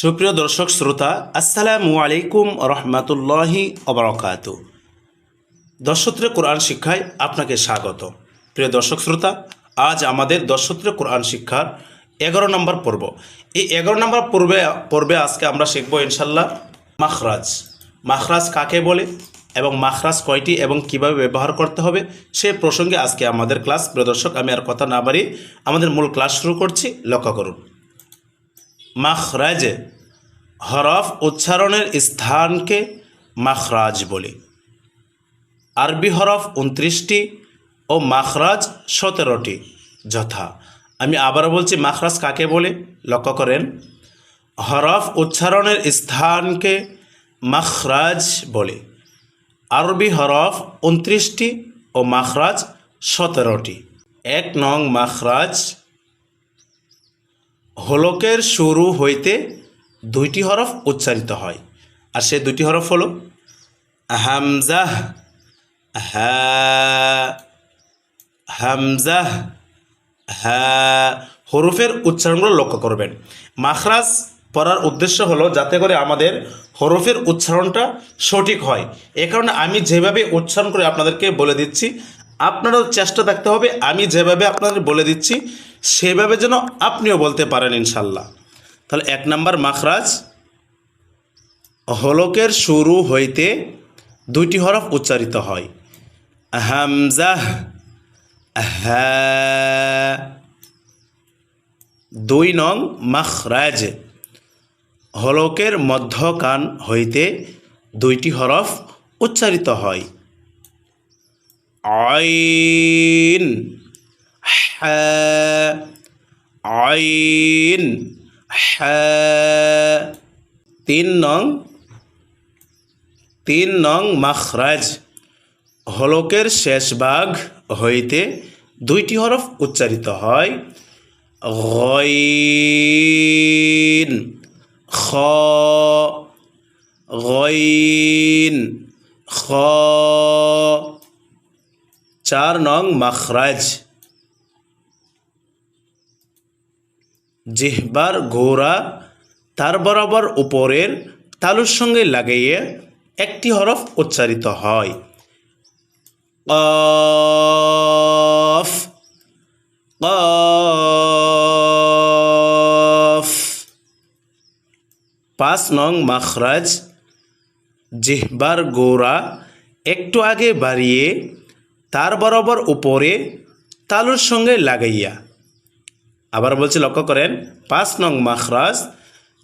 সুপ্রিয় দর্শক, শ্রোতা, আসসালামু আলাইকুম রহমতুল্লাহি অবরকাত দর্শত্রে কোরআন শিক্ষায় আপনাকে স্বাগত। প্রিয় দর্শক, শ্রোতা, আজ আমাদের দর্শত্রে কোরআন শিক্ষার এগারো নম্বর পর্ব। এই এগারো নম্বর পর্বে পর্বে আজকে আমরা শিখব ইনশাল্লাহ মাখরাজ। মাখরাজ কাকে বলে এবং মাখরাজ কয়টি এবং কীভাবে ব্যবহার করতে হবে, সে প্রসঙ্গে আজকে আমাদের ক্লাস। প্রিয় দর্শক, আমি আর কথা না বাড়িয়ে আমাদের মূল ক্লাস শুরু করছি। লক্ষ্য করুন। মাখরাজ, হরফ উচ্চারণের স্থানকে মাখরাজ বলে। আরবি হরফ উনত্রিশটি ও মাখরাজ সতেরোটি। যথা, আমি আবারও বলছি মাখরাজ কাকে বলে? লক্ষ্য করেন। হরফ উচ্চারণের স্থানকে মাখরাজ বলে। আরবি হরফ উনত্রিশটি ও মাখরাজ সতেরোটি। এক নং মাখরাজ হলকের শুরু হইতে দুইটি হরফ উচ্চারিত হয়। আর সে দুটি হরফ হলো হামজাহ হামজাহ হ্যাঁ হরফের উচ্চারণগুলো লক্ষ্য করবেন। মাখরাজ পড়ার উদ্দেশ্য হলো যাতে করে আমাদের হরফের উচ্চারণটা সঠিক হয়। এ কারণে আমি যেভাবে উচ্চারণ করে আপনাদেরকে বলে দিচ্ছি, আপনারও চেষ্টা থাকতে হবে, আমি যেভাবে আপনাদের বলে দিচ্ছি সেভাবে যেন আপনিও বলতে পারেন ইনশাল্লাহ। তাহলে এক নাম্বার মাখরাজ হলকের শুরু হইতে দুইটি হরফ উচ্চারিত হয়। হামজাহ দুই নং মাখরাজ হলকের মধ্যকান হইতে দুইটি হরফ উচ্চারিত হয়। আইন আইন তিন নং তিন নং মাখরাজ, হলকের শেষ ভাগ হইতে দুইটি হরফ উচ্চারিত হয়। গইন, খ গইন, খ, চার নং মাখরাজ। জিহবার ঘোড়া তার বরাবর উপরের তালুর সঙ্গে লাগাইয়ে একটি হরফ উচ্চারিত হয়। পাঁচ নং মাখরাজ, জিহবার গোড়া একটু আগে বাড়িয়ে তার বরাবর উপরে তালুর সঙ্গে লাগাইয়া আবার বলছি, লক্ষ্য করেন, পাঁচ নং মাখরাজ,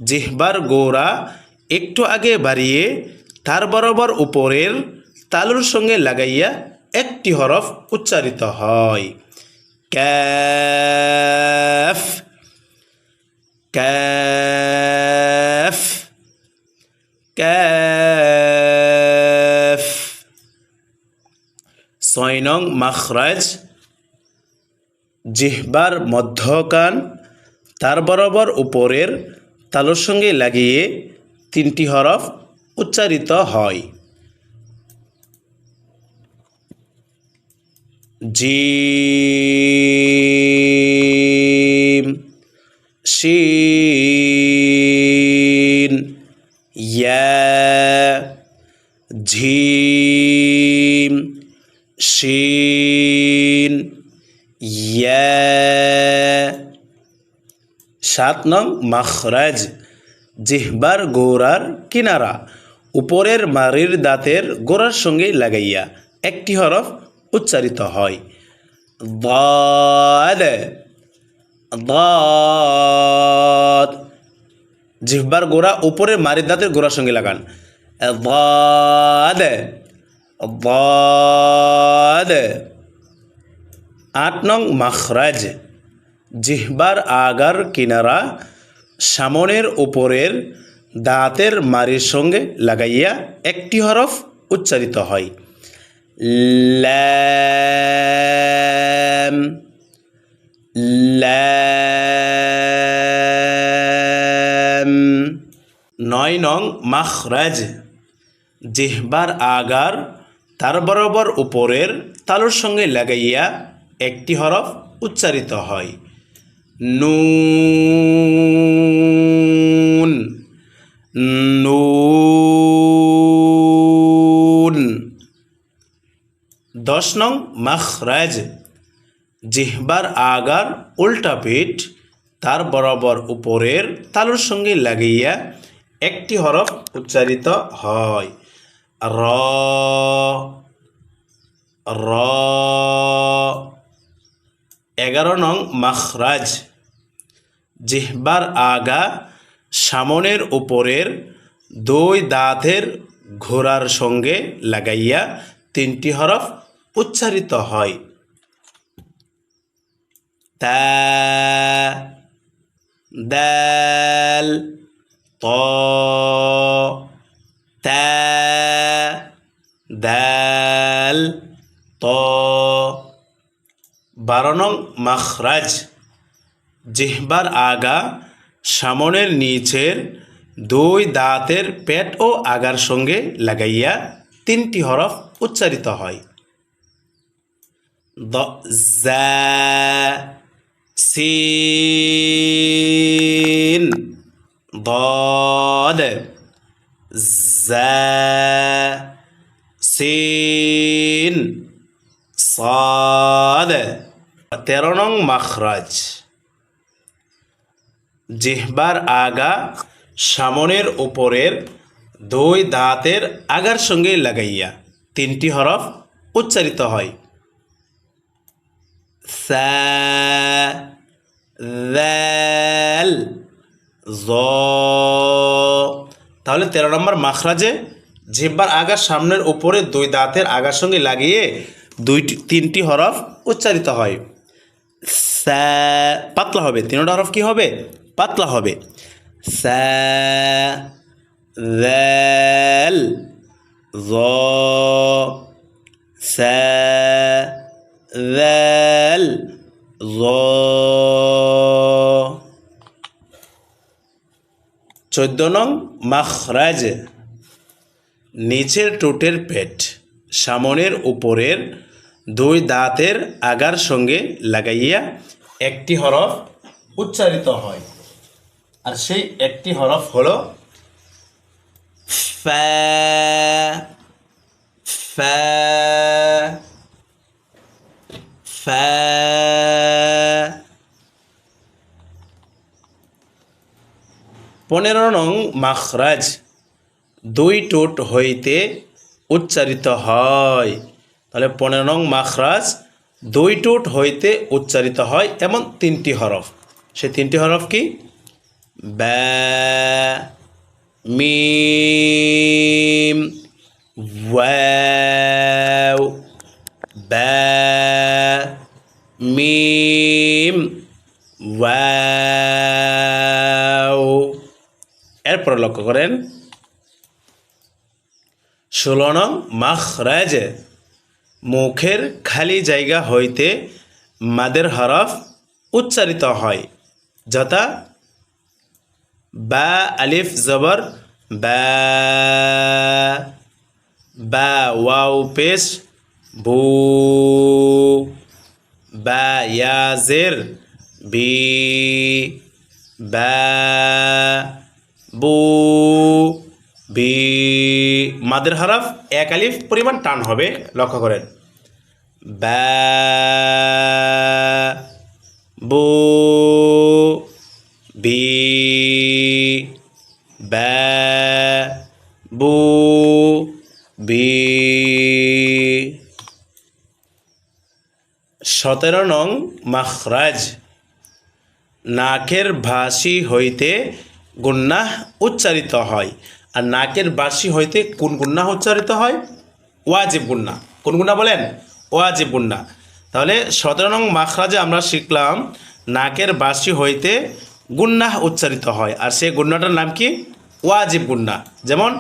জিহবার গোড়া একটু আগে বাড়িয়ে তার বরাবর উপরের তালুর সঙ্গে লাগাইয়া একটি হরফ উচ্চারিত হয়। ক্যাফ ক্যাফ ক্যাফ। ছয় নং মাখরাজ জিহবার মধ্যকান, তার বরাবর উপরের তালুর সঙ্গে লাগিয়ে তিনটি হরফ উচ্চারিত হয়। জিম, শিন, ইয়া, ঝিম সাত নং মাখরাজ, জিহবার গোড়ার কিনারা, উপরের মারির দাঁতের গোড়ার সঙ্গে লাগাইয়া একটি হরফ উচ্চারিত হয়। জিহ্বার গোড়া উপরের মারির দাঁতের গোড়ার সঙ্গে লাগান। আট নং মাখরাজ জিহ্বার আগার কিনারা সামনের উপরের দাঁতের মারির সঙ্গে লাগাইয়া একটি হরফ উচ্চারিত হয়। ল্যাম। ল্যাম। নয় নং মাখরাজ। জিহ্বার আগার তার বরাবর উপরের তালুর সঙ্গে লাগাইয়া একটি হরফ উচ্চারিত হয়। নুন। নুন। দশ নং মাখরাজ। জিহবার আগার উল্টা পিঠ, তার বরাবর উপরের তালুর সঙ্গে লাগিয়া একটি হরফ উচ্চারিত হয়। র র এগারো নং মাখরাজ, জিহবার আগা সামনের উপরের দুই দাঁতের ঘোড়ার সঙ্গে লাগাইয়া তিনটি হরফ উচ্চারিত হয়। তা, দাল, ত, তা, দাল, ত বারো নং মখরাজ, জিহবার আগা, সামনের নিচের দুই দাঁতের পেট ও আগার সঙ্গে লাগাইয়া তিনটি হরফ উচ্চারিত হয়। দ সিন তেরো নং মাখরাজ। জিহবার আগা সামনের উপরের দুই দাঁতের আগার সঙ্গে লাগাইয়া তিনটি হরফ উচ্চারিত হয়। জ। তাহলে তেরো নম্বর মাখরাজে জিহ্বার আগার সামনের উপরে দুই দাঁতের আগার সঙ্গে লাগিয়ে দুইটি, তিনটি হরফ উচ্চারিত হয়। স্যা পাতলা হবে। তিনটা হরফ কি হবে? পাতলা হবে। স্যা দ্যাল জ, স্যা দ্যাল জ। চোদ্দ নং মাখরাজ। নিচের টোটের পেট, সামনের উপরের দুই দাঁতের আগার সঙ্গে লাগাইয়া একটি হরফ উচ্চারিত হয়। আর সেই একটি হরফ হল পনেরো নং মাখরাজ দুই টোট হইতে উচ্চারিত হয়। তাহলে পনেরো নং মাখরাজ দুই টোট হইতে উচ্চারিত হয় এমন তিনটি হরফ। সে তিনটি হরফ কি? ব্যা, মিম ব্যা, মিম এরপর লক্ষ্য করেন। ষোলো নং মাখরাজ মুখের খালি জায়গা হইতে মাদের হরফ উচ্চারিত হয়, যথা বা আলিফ জবর, বা বা ওয়াও পেশ, বু, বা ইয়াজের বি, বা, বু, বি, মাদের হরফ এক আলিফ পরিমাণ টান হবে, লক্ষ্য করেন। বা, বু, বি, বা, বু, বি। সতেরো নং মাখরাজ, নাকের ভাসি হইতে গুন্নাহ উচ্চারিত হয়। আর নাকের বাসি হইতে কোন গুন্নাহ উচ্চারিত হয়? ওয়াজিব গুন্না কোন গুন্না বলেন? ওয়াজিব গুন্না তাহলে সতেরো নং মাখরাজে আমরা শিখলাম নাকের বাসি হইতে গুন্নাহ উচ্চারিত হয়। আর সেই গুন্নাটার নাম কি? ওয়াজিব গুন্না যেমন,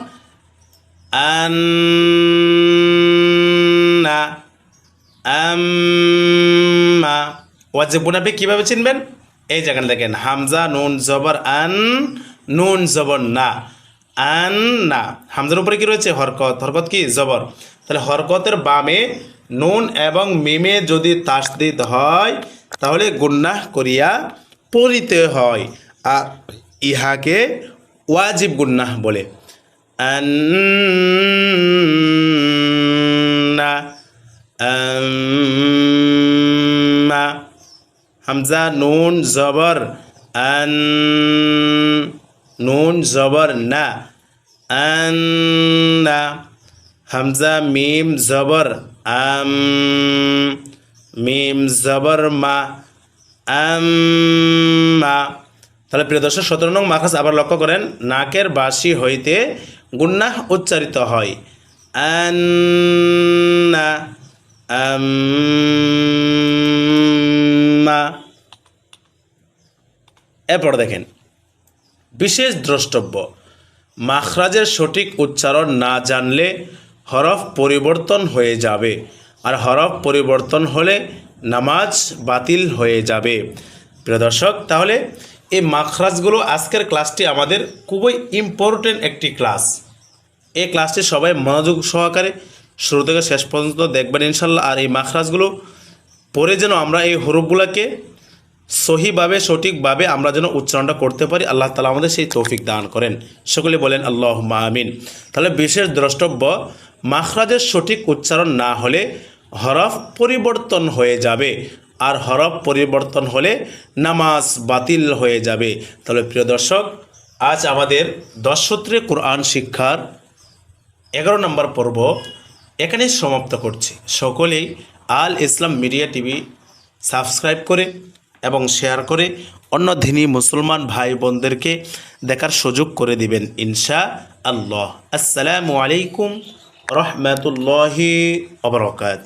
আন্না ওয়াজিব গুন্না আপনি কীভাবে চিনবেন? এই জায়গাটা দেখেন, হামজা, নুন, জবর, আন, নুন, জবর, না। আন না হামজার উপরে কি রয়েছে? হরকত। হরকত কি? জবর। তাহলে হরকতের বামে নুন এবং মিমে যদি তাসদিদ হয়, তাহলে গুন্নাহ করিয়া পড়িতে হয়। আর ইহাকে ওয়াজিব গুন্নাহ বলে। হামজা, নুন, জবর, আন নুন জবর না আন্না হামজা মিম জবর আম মিম জবর মা আম্মা তাহলে প্রিয় দর্শক, সতেরো নং মাখাস আবার লক্ষ্য করেন, নাকের বাসি হইতে গুন্নাহ উচ্চারিত হয়। আন্না আম্মা এরপর দেখেন বিশেষ দ্রষ্টব্য। মাখরাজের সঠিক উচ্চারণ না জানলে হরফ পরিবর্তন হয়ে যাবে আর হরফ পরিবর্তন হলে নামাজ বাতিল হয়ে যাবে। প্রিয় দর্শক, তাহলে এই মাখরাজগুলো আজকের ক্লাসটি আমাদের খুবই ইম্পর্টেন্ট একটি ক্লাস। এই ক্লাসটি সবাই মনোযোগ সহকারে শুরু থেকে শেষ পর্যন্ত দেখবেন ইনশাল্লাহ আর এই মাখরাজগুলো পরে যেন আমরা এই হরফগুলোকে সহিভাবে, সঠিকভাবে আমরা যেন উচ্চারণটা করতে পারি, আল্লাহ তালা আমাদের সেই তৌফিক দান করেন। সকলে বলেন আল্লাহ আমিন। তাহলে বিশেষ দ্রষ্টব্য, মাখরাজের সঠিক উচ্চারণ না হলে হরফ পরিবর্তন হয়ে যাবে। আর হরফ পরিবর্তন হলে নামাজ বাতিল হয়ে যাবে। তাহলে প্রিয় দর্শক, আজ আমাদের দশ সূত্রে কোরআন শিক্ষার এগারো নম্বর পর্ব এখানে সমাপ্ত করছি। সকলেই Al Islam media TV subscribe করে এবং শেয়ার করে অন্য ধিনী মুসলমান ভাই বোনদেরকে দেখার সুযোগ করে দিবেন, ইনশা আল্লাহ। আসসালামু আলাইকুম রহমতুল্লাহি অবরকাত